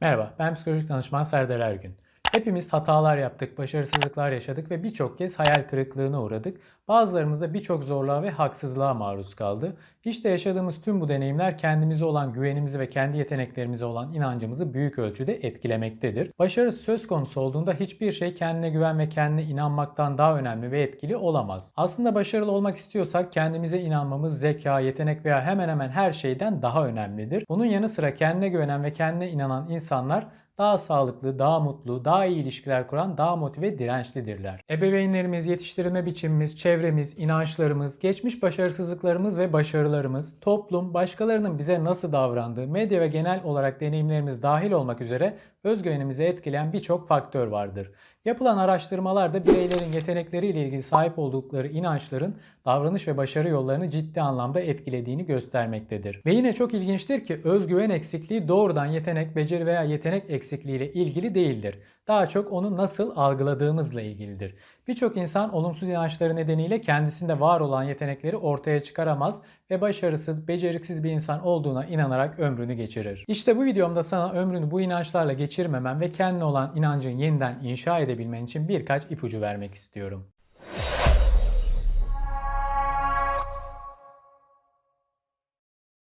Merhaba, ben psikolojik danışman Serdar Ergün. Hepimiz hatalar yaptık, başarısızlıklar yaşadık ve birçok kez hayal kırıklığına uğradık. Bazılarımız da birçok zorluğa ve haksızlığa maruz kaldı. İşte yaşadığımız tüm bu deneyimler kendimize olan güvenimizi ve kendi yeteneklerimize olan inancımızı büyük ölçüde etkilemektedir. Başarı söz konusu olduğunda hiçbir şey kendine güven ve kendine inanmaktan daha önemli ve etkili olamaz. Aslında başarılı olmak istiyorsak kendimize inanmamız zeka, yetenek veya hemen hemen her şeyden daha önemlidir. Bunun yanı sıra kendine güvenen ve kendine inanan insanlar daha sağlıklı, daha mutlu, daha iyi ilişkiler kuran, daha motive, dirençlidirler. Ebeveynlerimiz, yetiştirilme biçimimiz, çevremiz, inançlarımız, geçmiş başarısızlıklarımız ve başarılarımız, toplum, başkalarının bize nasıl davrandığı, medya ve genel olarak deneyimlerimiz dahil olmak üzere özgüvenimizi etkileyen birçok faktör vardır. Yapılan araştırmalarda bireylerin yetenekleriyle ilgili sahip oldukları inançların davranış ve başarı yollarını ciddi anlamda etkilediğini göstermektedir. Ve yine çok ilginçtir ki özgüven eksikliği doğrudan yetenek, beceri veya yetenek eksikliğiyle ilgili değildir. Daha çok onu nasıl algıladığımızla ilgilidir. Birçok insan olumsuz inançları nedeniyle kendisinde var olan yetenekleri ortaya çıkaramaz ve başarısız, beceriksiz bir insan olduğuna inanarak ömrünü geçirir. İşte bu videomda sana ömrünü bu inançlarla geçirmemen ve kendine olan inancın yeniden inşa edebilmen için birkaç ipucu vermek istiyorum.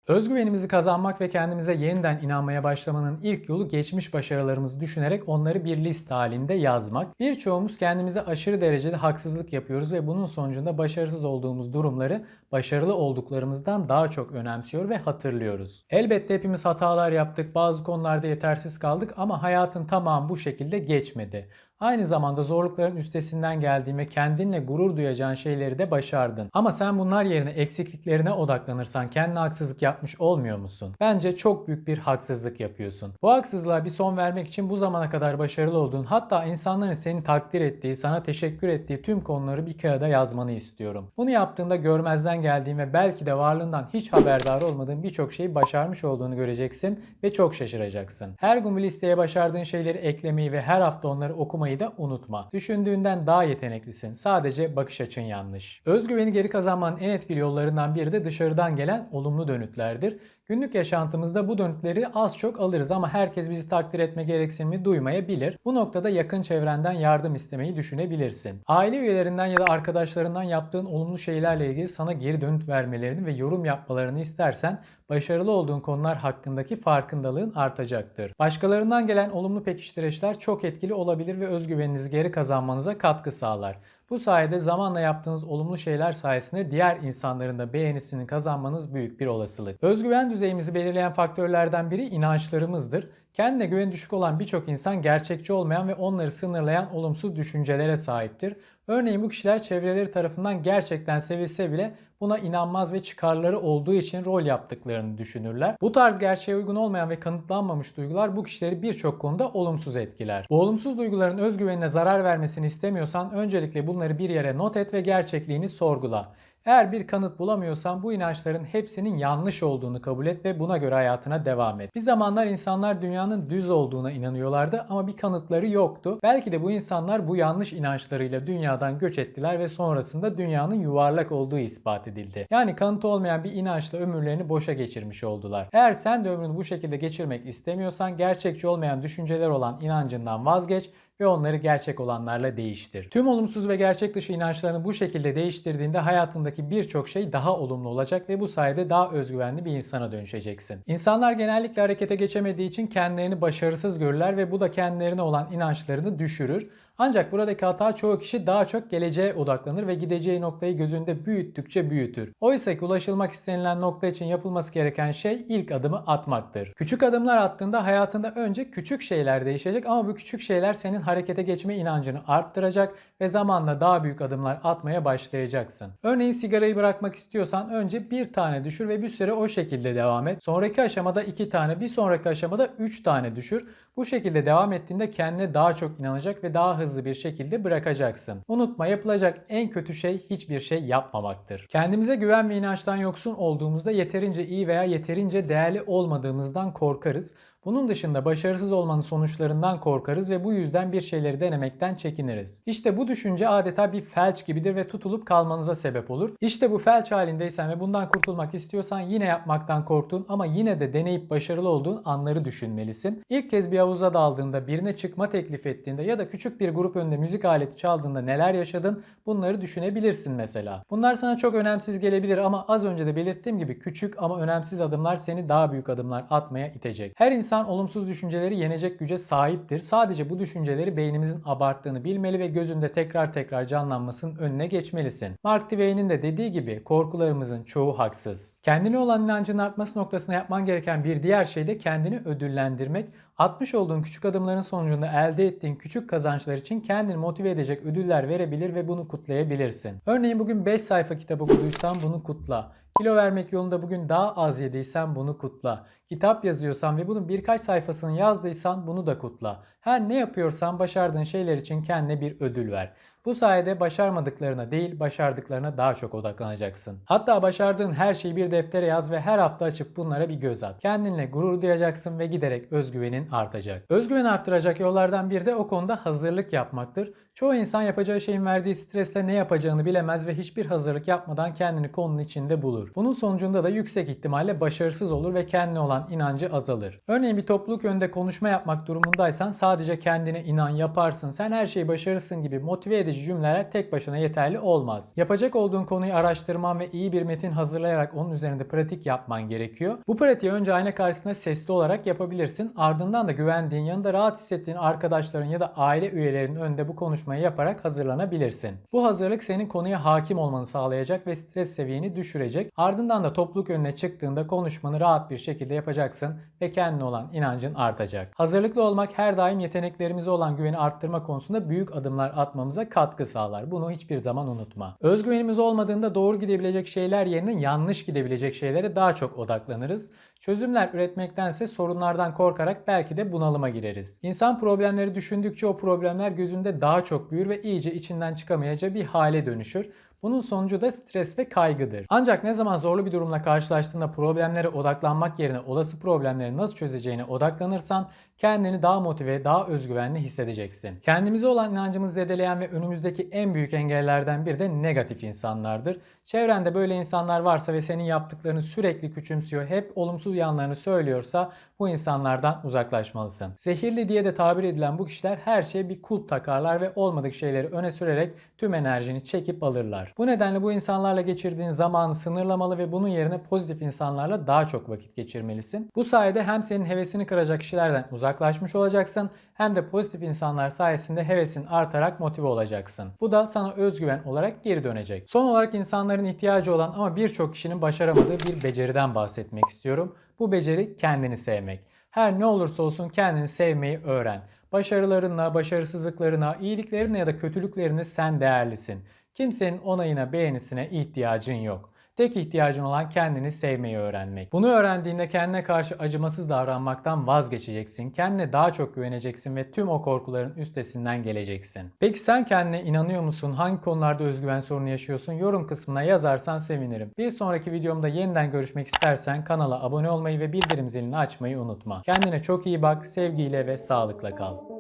Özgüvenimizi kazanmak ve kendimize yeniden inanmaya başlamanın ilk yolu geçmiş başarılarımızı düşünerek onları bir liste halinde yazmak. Birçoğumuz kendimize aşırı derecede haksızlık yapıyoruz ve bunun sonucunda başarısız olduğumuz durumları başarılı olduklarımızdan daha çok önemsiyor ve hatırlıyoruz. Elbette hepimiz hatalar yaptık, bazı konularda yetersiz kaldık ama hayatın tamamı bu şekilde geçmedi. Aynı zamanda zorlukların üstesinden geldiğin ve kendinle gurur duyacağın şeyleri de başardın. Ama sen bunlar yerine eksikliklerine odaklanırsan kendine haksızlık yapmış olmuyor musun? Bence çok büyük bir haksızlık yapıyorsun. Bu haksızlığa bir son vermek için bu zamana kadar başarılı olduğun hatta insanların seni takdir ettiği, sana teşekkür ettiği tüm konuları bir kağıda yazmanı istiyorum. Bunu yaptığında görmezden geldiğin ve belki de varlığından hiç haberdar olmadığın birçok şeyi başarmış olduğunu göreceksin ve çok şaşıracaksın. Her gün bu listeye başardığın şeyleri eklemeyi ve her hafta onları okumayı da unutma. Düşündüğünden daha yeteneklisin. Sadece bakış açın yanlış. Özgüveni geri kazanmanın en etkili yollarından biri de dışarıdan gelen olumlu dönütlerdir. Günlük yaşantımızda bu dönütleri az çok alırız ama herkes bizi takdir etme gereksinimi duymayabilir. Bu noktada yakın çevrenden yardım istemeyi düşünebilirsin. Aile üyelerinden ya da arkadaşlarından yaptığın olumlu şeylerle ilgili sana geri dönüt vermelerini ve yorum yapmalarını istersen başarılı olduğun konular hakkındaki farkındalığın artacaktır. Başkalarından gelen olumlu pekiştireçler çok etkili olabilir ve özgüveninizi geri kazanmanıza katkı sağlar. Bu sayede zamanla yaptığınız olumlu şeyler sayesinde diğer insanların da beğenisini kazanmanız büyük bir olasılık. Özgüven düzeyimizi belirleyen faktörlerden biri inançlarımızdır. Kendine güven düşük olan birçok insan gerçekçi olmayan ve onları sınırlayan olumsuz düşüncelere sahiptir. Örneğin bu kişiler çevreleri tarafından gerçekten sevilse bile buna inanmaz ve çıkarları olduğu için rol yaptıklarını düşünürler. Bu tarz gerçeğe uygun olmayan ve kanıtlanmamış duygular bu kişileri birçok konuda olumsuz etkiler. Bu olumsuz duyguların özgüvenine zarar vermesini istemiyorsan öncelikle bunları bir yere not et ve gerçekliğini sorgula. Eğer bir kanıt bulamıyorsan bu inançların hepsinin yanlış olduğunu kabul et ve buna göre hayatına devam et. Bir zamanlar insanlar dünyanın düz olduğuna inanıyorlardı ama bir kanıtları yoktu. Belki de bu insanlar bu yanlış inançlarıyla dünyadan göç ettiler ve sonrasında dünyanın yuvarlak olduğu ispat edildi. Yani kanıtı olmayan bir inançla ömürlerini boşa geçirmiş oldular. Eğer sen de ömrünü bu şekilde geçirmek istemiyorsan gerçekçi olmayan düşünceler olan inancından vazgeç ve onları gerçek olanlarla değiştir. Tüm olumsuz ve gerçek dışı inançlarını bu şekilde değiştirdiğinde hayatındaki birçok şey daha olumlu olacak ve bu sayede daha özgüvenli bir insana dönüşeceksin. İnsanlar genellikle harekete geçemediği için kendilerini başarısız görürler ve bu da kendilerine olan inançlarını düşürür. Ancak buradaki hata çoğu kişi daha çok geleceğe odaklanır ve gideceği noktayı gözünde büyüttükçe büyütür. Oysa ki ulaşılmak istenilen nokta için yapılması gereken şey ilk adımı atmaktır. Küçük adımlar attığında hayatında önce küçük şeyler değişecek ama bu küçük şeyler senin harekete geçme inancını arttıracak ve zamanla daha büyük adımlar atmaya başlayacaksın. Örneğin sigarayı bırakmak istiyorsan önce bir tane düşür ve bir süre o şekilde devam et. Sonraki aşamada iki tane, bir sonraki aşamada üç tane düşür. Bu şekilde devam ettiğinde kendine daha çok inanacak ve daha hızlı bir şekilde bırakacaksın. Unutma yapılacak en kötü şey hiçbir şey yapmamaktır. Kendimize güven ve inançtan yoksun olduğumuzda yeterince iyi veya yeterince değerli olmadığımızdan korkarız. Bunun dışında başarısız olmanın sonuçlarından korkarız ve bu yüzden bir şeyleri denemekten çekiniriz. İşte bu düşünce adeta bir felç gibidir ve tutulup kalmanıza sebep olur. İşte bu felç halindeysen ve bundan kurtulmak istiyorsan yine yapmaktan korktuğun ama yine de deneyip başarılı olduğun anları düşünmelisin. İlk kez bir havuza daldığında, birine çıkma teklif ettiğinde ya da küçük bir grup önünde müzik aleti çaldığında neler yaşadın bunları düşünebilirsin mesela. Bunlar sana çok önemsiz gelebilir ama az önce de belirttiğim gibi küçük ama önemsiz adımlar seni daha büyük adımlar atmaya itecek. Her insan olumsuz düşünceleri yenecek güce sahiptir. Sadece bu düşünceleri beynimizin abarttığını bilmeli ve gözünde tekrar tekrar canlanmasının önüne geçmelisin. Mark Twain'in de dediği gibi korkularımızın çoğu haksız. Kendine olan inancının artması noktasında yapman gereken bir diğer şey de kendini ödüllendirmek. Atmış olduğun küçük adımların sonucunda elde ettiğin küçük kazançlar için kendini motive edecek ödüller verebilir ve bunu kutlayabilirsin. Örneğin bugün 5 sayfa kitap okuduysan bunu kutla. Kilo vermek yolunda bugün daha az yediysen bunu kutla. Kitap yazıyorsan ve bunun birkaç sayfasını yazdıysan bunu da kutla. Her ne yapıyorsan başardığın şeyler için kendine bir ödül ver. Bu sayede başarmadıklarına değil başardıklarına daha çok odaklanacaksın. Hatta başardığın her şeyi bir deftere yaz ve her hafta açıp bunlara bir göz at. Kendinle gurur duyacaksın ve giderek özgüvenin artacak. Özgüven arttıracak yollardan biri de o konuda hazırlık yapmaktır. Çoğu insan yapacağı şeyin verdiği stresle ne yapacağını bilemez ve hiçbir hazırlık yapmadan kendini konunun içinde bulur. Bunun sonucunda da yüksek ihtimalle başarısız olur ve kendine olan inancı azalır. Örneğin bir topluluk önünde konuşma yapmak durumundaysan sadece kendine inan yaparsın, sen her şeyi başarırsın gibi motive edici cümleler tek başına yeterli olmaz. Yapacak olduğun konuyu araştırman ve iyi bir metin hazırlayarak onun üzerinde pratik yapman gerekiyor. Bu pratiği önce ayna karşısında sesli olarak yapabilirsin. Ardından da güvendiğin, yanında rahat hissettiğin arkadaşların ya da aile üyelerinin önünde bu konuşmayı yaparak hazırlanabilirsin. Bu hazırlık senin konuya hakim olmanı sağlayacak ve stres seviyeni düşürecek. Ardından da topluluk önüne çıktığında konuşmanı rahat bir şekilde yapacaksın ve kendine olan inancın artacak. Hazırlıklı olmak her daim yeteneklerimize olan güveni arttırma konusunda büyük adımlar atmamıza katkı sağlar. Bunu hiçbir zaman unutma. Özgüvenimiz olmadığında doğru gidebilecek şeyler yerine yanlış gidebilecek şeylere daha çok odaklanırız. Çözümler üretmektense sorunlardan korkarak belki de bunalıma gireriz. İnsan problemleri düşündükçe o problemler gözünde daha çok büyür ve iyice içinden çıkamayacağı bir hale dönüşür. Bunun sonucu da stres ve kaygıdır. Ancak ne zaman zorlu bir durumla karşılaştığında problemlere odaklanmak yerine olası problemleri nasıl çözeceğine odaklanırsan kendini daha motive, daha özgüvenli hissedeceksin. Kendimize olan inancımızı zedeleyen ve önümüzdeki en büyük engellerden biri de negatif insanlardır. Çevrende böyle insanlar varsa ve senin yaptıklarını sürekli küçümsüyor, hep olumsuz yanlarını söylüyorsa bu insanlardan uzaklaşmalısın. Zehirli diye de tabir edilen bu kişiler her şeye bir kulp takarlar ve olmadık şeyleri öne sürerek tüm enerjini çekip alırlar. Bu nedenle bu insanlarla geçirdiğin zamanı sınırlamalı ve bunun yerine pozitif insanlarla daha çok vakit geçirmelisin. Bu sayede hem senin hevesini kıracak kişilerden uzaklaşmış olacaksın hem de pozitif insanlar sayesinde hevesin artarak motive olacaksın. Bu da sana özgüven olarak geri dönecek. Son olarak insanların ihtiyacı olan ama birçok kişinin başaramadığı bir beceriden bahsetmek istiyorum. Bu beceri kendini sevmek. Her ne olursa olsun kendini sevmeyi öğren. Başarılarınla, başarısızlıklarına, iyiliklerine ya da kötülüklerine sen değerlisin. Kimsenin onayına, beğenisine ihtiyacın yok. Tek ihtiyacın olan kendini sevmeyi öğrenmek. Bunu öğrendiğinde kendine karşı acımasız davranmaktan vazgeçeceksin. Kendine daha çok güveneceksin ve tüm o korkuların üstesinden geleceksin. Peki sen kendine inanıyor musun? Hangi konularda özgüven sorunu yaşıyorsun? Yorum kısmına yazarsan sevinirim. Bir sonraki videomda yeniden görüşmek istersen kanala abone olmayı ve bildirim zilini açmayı unutma. Kendine çok iyi bak, sevgiyle ve sağlıkla kal.